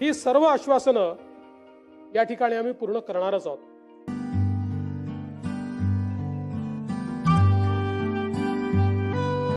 ही सर्व आश्वासनं या ठिकाणी आम्ही पूर्ण करणारच आहोत.